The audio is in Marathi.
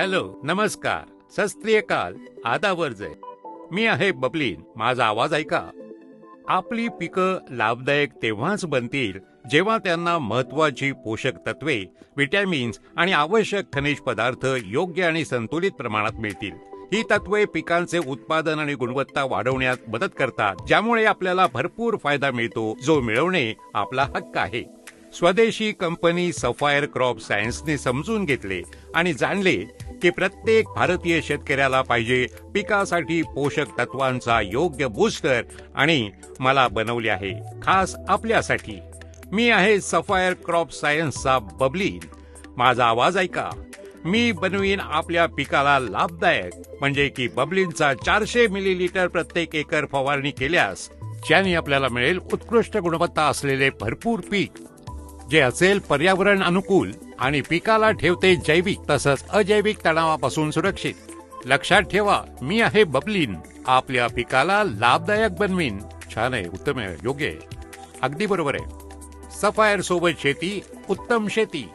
हॅलो नमस्कार. सस्त्रियकाल आदावर जय. मी आहे बबलीन. माझा आवाज ऐका. आपली पिकं लाभदायक तेव्हाच बनतील जेव्हा त्यांना महत्वाची पोषक तत्वे विटॅमिन्स आणि आवश्यक खनिज पदार्थ योग्य आणि संतुलित प्रमाणात मिळतील. ही तत्वे पिकांचे उत्पादन आणि गुणवत्ता वाढवण्यात मदत करतात ज्यामुळे आपल्याला भरपूर फायदा मिळतो जो मिळवणे आपला हक्क आहे. स्वदेशी कंपनी सफायर क्रॉप सायन्सने समजून घेतले आणि जाणले की प्रत्येक भारतीय शेतकऱ्याला पाहिजे पिकासाठी पोषक तत्वांचा योग्य बूस्टर आणि मला बनवले आहे खास आपल्यासाठी. मी आहे सफायर क्रॉप सायन्सचा बबली माझा आवाज ऐका. मी बनवीन आपल्या पिकाला लाभदायक म्हणजे की बबलींचा चारशे मिलीलिटर प्रत्येक एकर फवारणी केल्यास ज्याने आपल्याला मिळेल उत्कृष्ट गुणवत्ता असलेले भरपूर पीक. जे असेल पर्यावरण अनुकूल आणि पिकाला ठेवते जैविक तसंच अजैविक तणावापासून सुरक्षित. लक्षात ठेवा मी आहे बबलीन. आपल्या पिकाला लाभदायक बनवीन. छान आहे उत्तम आहे योग्य आहे. अगदी बरोबर आहे. सफायर सोबत शेती उत्तम शेती.